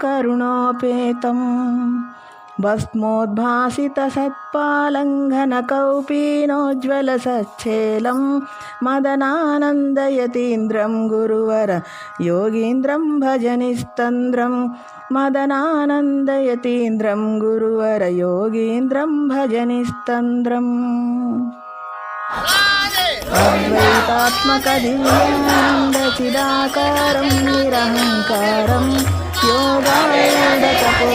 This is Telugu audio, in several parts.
కరుణోపేతం భస్మోద్భాసిత సత్పాలంఘన కౌపీనోజ్వల సచ్ఛేలం మదనానందయతీంద్రం గురువర యోగీంద్రం భజనిస్తంద్రం మదనానందయతీంద్రం గురువర యోగీంద్రం భజనిస్తంద్రం అద్వైతాత్మక దివ్యాంగ నిరహంకారం యోగావేదతపోధీనం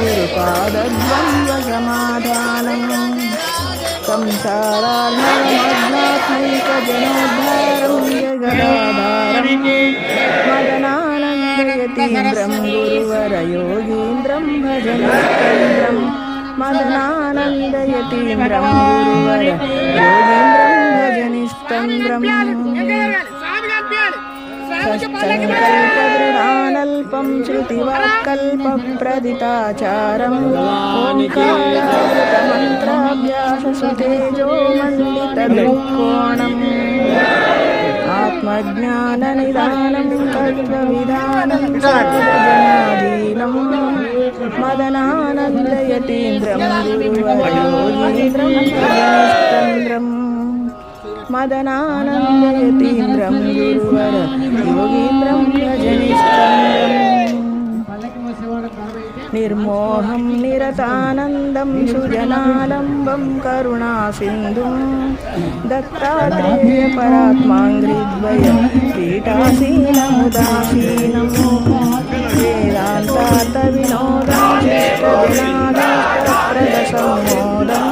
గురుపాదద్వంద్వసమాధానం సంసారాత్మకజనోద్ధారం జగదాధారం మదనానందయతి బ్రహ్మగురువరయోగీంద్రం భజనకేంద్రం మదనానందయతి బ్రహ్మగురువర యోగీంద్రం భజనిష్టం బ్రహ్మ सश्चङ्कल्पदृढानल्पं श्रुतिवाक्कल्पप्रदिताचारम् ओङ्कारावृतमन्त्राभ्याससुतेजो मण्डितदृक्कोणम् आत्मज्ञाननिदानं तत्त्वविधानं साधजनाधीनं मदनानन्दयतीन्द्रं गुरुवयोगीन्द्रं भजनिस्तन्द्रम् मदनानन्दयतीन्द्रं गुरुवर योगीन्द्रं నిర్మోహం నిరతానందం సుజనాలంబం కరుణాసింధుం దత్తాత్రేయ పరాత్మాంగ్రిద్వయం పీఠాసీనముదాసీనం వేదాంతాత వినోదం ప్రదసంమోదం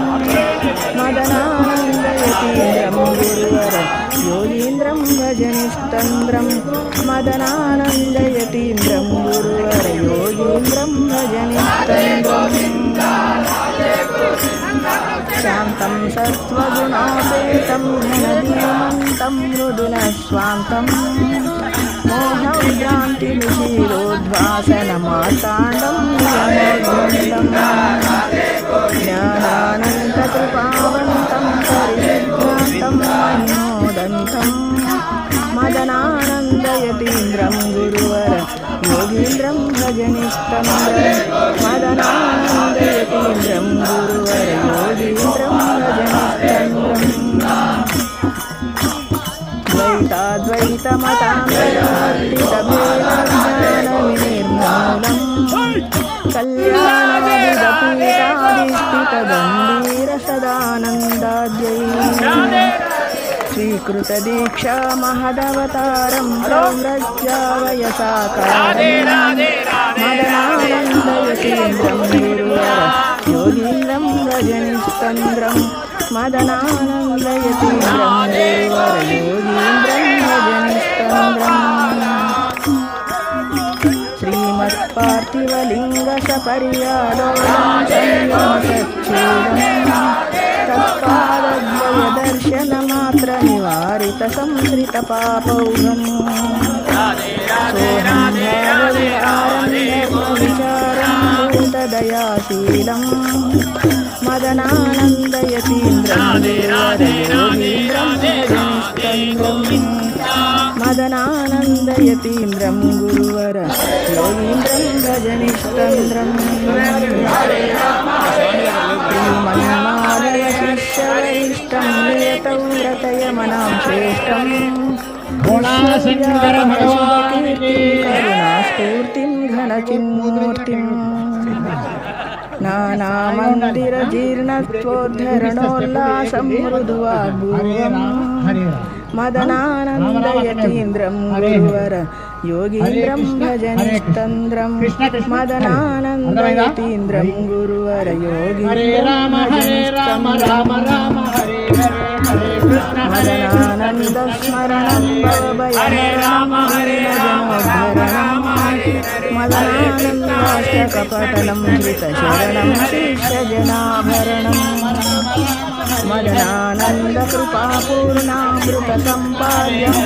మదనానందయతీంద్రం గురువరం యోగీంద్రం భజనిస్తంద్రం మదనా शान्तं सत्त्वगुणापेतं घनदीमन्तं मृदुलस्वान्तं मोहभ्रान्तिविशीलोद्वासनमार्ताण्डं ज्ञानानन्तकृपावन्तं परिविभ्रान्तं मन्मोदन्तं मदनानन्दयतीन्द्रं गुरुवर ഗോവിന്ദ്രം ഭജനിഷ്ടം മദനാനന്ദയതീന്ദ്രം ഗുരുവര ഗോവിന്ദ്രം ഭജനിഷ്ടം ദ്വൈതാദ്വൈതമതാം स्वीकृतदीक्षा महदवतारं प्रव्रज्यावयसा मदनानन्दयतीन्द्रं गुरुवर योगीन्द्रं रजनिस्तन्द्रं मदनानन्दयतीन्द्रं गुरुवर योगीन्द्रं रजनिस्तन्द्रम् సంహృత పాపౌగం విచారూతదయాశీలం మదనానందయతీంద్రం మదనానందయతీంద్రం గురు मदनानन्दयतीन्द्रं मदनानन्दयतीन्द्रं गुरुवर योगीन्द्रं भजनिस्तन्द्रम् श्रीमन्मालयशिष्यवरिष्ठं नियतं व्रतयमनां श्रेष्ठं करुणास्फूर्तिं घनचिन्मूर्तिम् नानामन्दिरजीर्णत्वोद्धरणोल्लासं मृदुवाग्भूवम् मदनानन्दयतीन्द्रं गुरुवर యోగీంద్రం భజనిష్టంద్రం మదనానందీంద్రం గురువర యోగి రామ హరే రామ రామ రామ హరే మదనానంద స్మరణం హరే రామ మదనానందాష్టకపటలం శిష్యజనాభరణం మదనానంద కృపాపూర్ణామృత సంపాద్యం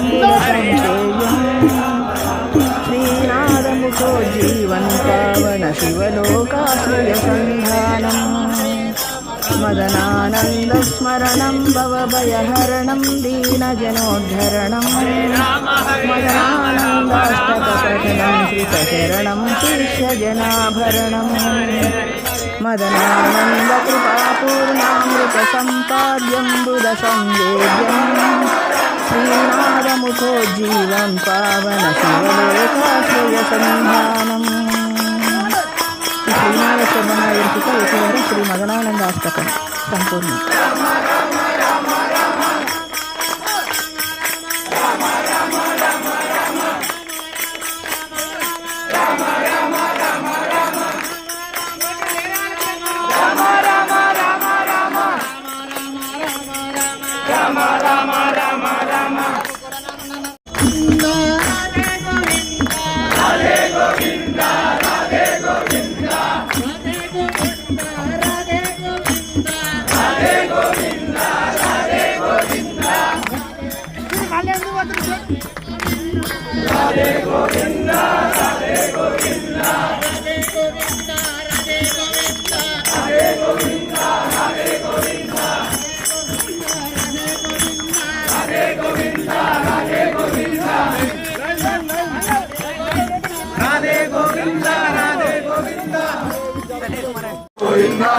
पावन शिवलोकाश्रयसन्धानम् मदनानन्दस्मरणं भवभयहरणं दीनजनोद्धरणं मदनानन्दाष्टकपठनं श्रितशरणं शिष्यजनाभरणम् मदनानन्दकृपापूर्णामृतसम्पाद्यं बुधसंवेद्यम् శ్రీనామముతో జీవం పావన శివలోకాశ్రయ సంధానం శ్రీనాథ శర్మ గారి శ్రీ మగనానంద సంపూర్ణ.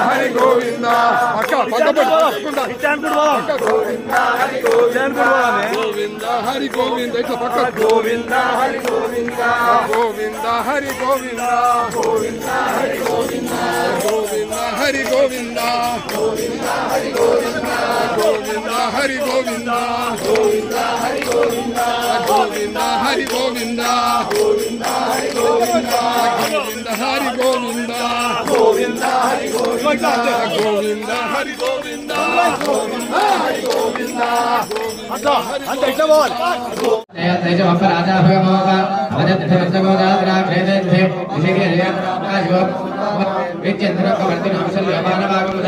హరి గోవింద. అక్క పక్క గోవింద హరి గోవింద ఇట్లా పక్క గోవింద హరి గోవింద గోవింద హరి గోవింద గోవింద హరి గోవింద గోవింద హరి గోవింద గోవింద హరి గోవింద గోవింద హరి గోవింద. గోవింద హరి గోవింద. గోవింద హరి గోవింద. గోవింద హరి గోవింద. గోవింద హరి గోవింద. గోవింద హరి గోవింద గోవింద హరి గోవింద గోవింద హరి గోవింద అట్లా అంటే ఇట్లా పోవాలి తేజ వప్ప రాజా భగవత భజత్ర భక్తగోదాత్రా వేదేభ్య విశేష విద్యంధ్ర కవర్తి నామసల్ వ్యవహార భాగవత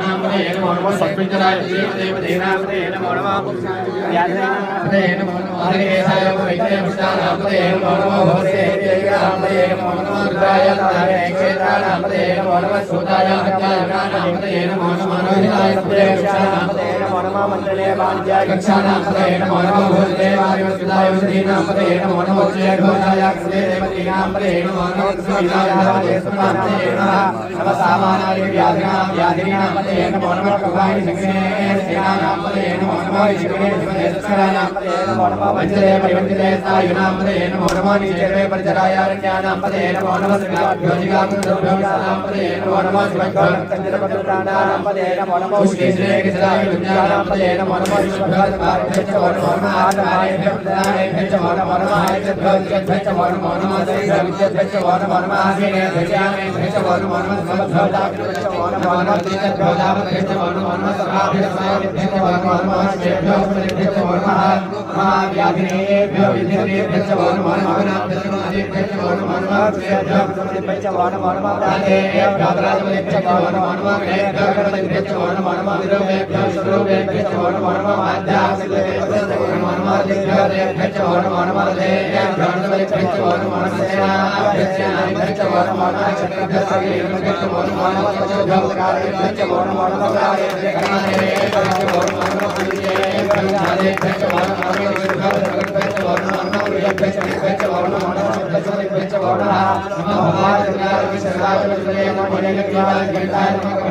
नामदे नमो नमः सत्पिंजराय देवदेवदे नामदे नमो नमः व्याधनामदे नमो नमः हरिहेशाय वैद्य मुष्टानामदे नमो नमः भवसे नामदे नमो नमः रुद्राय तारे क्षेत्रानामदे नमो नमः सूताय हत्याय नामदे नमो नमः रोहिताय सप्रे मुष्टानामदे नमो मण्डले कक्षानाम्पदये नमो नमो भूते वायुवसुधाय वसुधीनाम्पदये नमो नमो जयघोषाय कृते देवतीनाम्पदये नमो नमो कृष्णविनायाय सुमान्तये नमः सर्वसामानादि व्याधिनां व्याधिनाम्पदये नमो नमः कवायि सङ्ग्रहे सेना సేనానామదే నమో నమః శివే శివే సత్కరానామదే నమో నమః వంచదే పరివంచదే సాయునామదే నమో నమః నిజే పరిచరాయారణ్యానామదే నమో నమః శ్రీగాభ్యోజిగాభ్యోజిగామదే నమో నమః శివజ్ఞానామదే నమో నమః శ్రీ శ్రీ కిసరాయ విద్యానామదే నమో నమః విశ్వభారతభ్యచ్చ నమో నమః ఆదాయభ్యచ్చ నమో నమః ఆయభ్యచ్చ నమో నమః విద్యాభ్యచ్చ నమో నమః ఆసీనేభ్యచ్చ నమో నమః సమభ్యోజాభ్యచ్చ నమో నమః తీర్థభ్యోజాభ్యచ్చ నమో నమః भगवान् महाश्रेभ्यः महाव्याघ्नेभ्यो विद्यतेभ्यश्च वानुमानमागनाभ्यश्च गुणादिभ्यश्च वानुमानमाभ्यश्च वानुमानमाभ्यश्च वानुमानमाभ्यश्च गणपतिभ्यश्च वानुमानमाभिरवेभ्यः स्वरूपेभ्यश्च वानुमानमाध्यासिभ्यश्च वानुमानमादिभ्यश्च वानुमानमादेभ्यः गणपतिभ्यश्च वानुमानसेनाभ्यश्च वानुमानचक्रभ्यश्च वानुमानमस्वचोभ्योकारेभ्यश्च वानुमानमकारेभ्यः गणादेभ्यश्च वानुमानमसुर्येभ्यः गणादेभ्यश्च वानुमानम नमः भगवान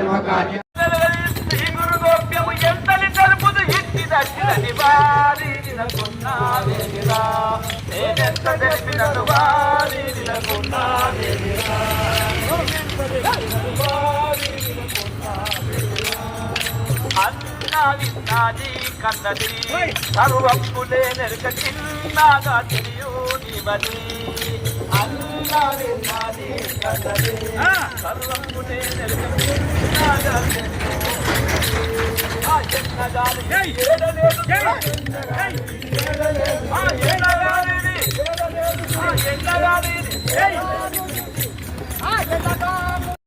నమో కార్య శ్రీ గురు ఎంతని తలుపుదు ఇట్టి దక్షిణని వారి నిలకున్నాదేవిరా నేనెంత తెలిపినను వారి నిలకున్నాదేవిరా విన్నాది కన్నది. సర్వప్పులే నెరక చిన్నాగా తెలియు నివది విన్నాది కన్నది. సర్వప్పులే నెరక చిన్నాగా ఆ ఎన్నగాలి ఏడలేదు ఆ ఎన్నగాలిది ఆ ఎన్నగాలిది ఆ ఎన్నగాలి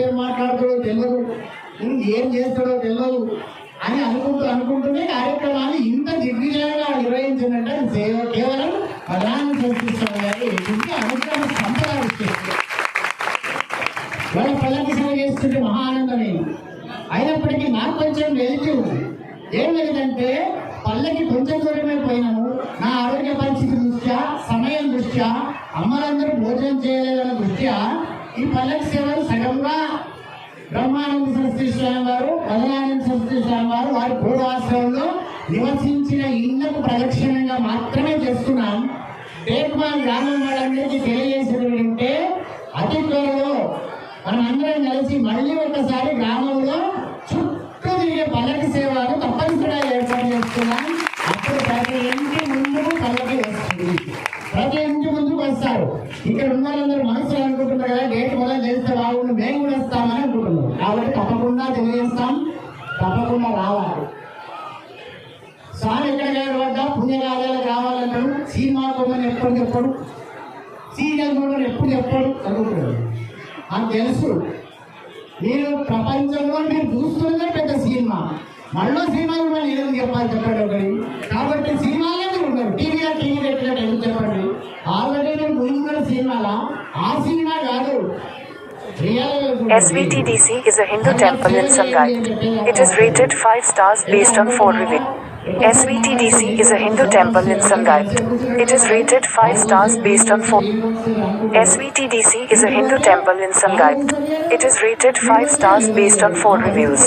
ఏం మాట్లాడతాడో తెలియదు ఏం చేస్తాడో తెలియదు అని అనుకుంటూ అనుకుంటూనే కార్యక్రమాన్ని ఇంత దిగ్విజయంగా నిర్వహించిందంటే సేవ- కేవలం ప్రధాన సంస్కృతి గారి ఇంటి సంప్రదాయిస్తుంది వాళ్ళ పల్లకి సేవ చేస్తుంటే మహా ఆనందమే. అయినప్పటికీ నాకు కొంచెం వెలితి ఉంది. ఏం లేదంటే పల్లకి కొంచెం దూరమే పోయినాను. నా ఆరోగ్య పరిస్థితి దృష్ట్యా సమయం దృష్ట్యా అమ్మలందరూ భోజనం చేయలేదన్న దృష్ట్యా ఈ పల్లకి సేవలు సగంగా బ్రహ్మానంద సరస్వతి స్వామి వారు మదనానంద సరస్వతి స్వామి వారు వారి పూర్వాశ్రమంలో నివసించిన ఇళ్ళకు ప్రదక్షిణంగా మాత్రమే చేస్తున్నాం. టేక్మాన్ గ్రామం వాళ్ళందరికీ తెలియజేసేది ఏంటంటే అతి త్వరలో మనం అందరం కలిసి మళ్ళీ ఒకసారి గ్రామంలో చుట్టూ తిరిగే పల్లకి సేవను తప్పనిసరిగా ఏర్పాటు చేస్తున్నాం. అప్పుడు ఇక్కడ ఉన్న వాళ్ళందరూ మనసులో అనుకుంటున్నారు కదా గేట్ మొదలు చేస్తే బాగుండు మేము కూడా వస్తామని అనుకుంటున్నాం కాబట్టి తప్పకుండా తెలియజేస్తాం తప్పకుండా రావాలి. స్వామి ఎక్కడ వద్ద పుణ్యకార్యాలకు రావాలంటాడు సినిమా కొమ్మని ఎప్పుడు చెప్పడు? సీరియల్ కొమ్మని ఎప్పుడు చెప్పడు? అనుకుంటున్నాడు నాకు తెలుసు. మీరు ప్రపంచంలో మీరు చూస్తున్నదే పెద్ద సినిమా. మళ్ళీ సినిమాలు కూడా నేను చెప్పాలి చెప్పాడు ఒకటి. SVTDC is a Hindu temple in Sangait. It is rated 5 stars based on 4 reviews. SVTDC is a Hindu temple in Sangait. It is rated 5 stars based on 4. SVTDC is a Hindu temple in Sangait. It is rated 5 stars based on 4 reviews.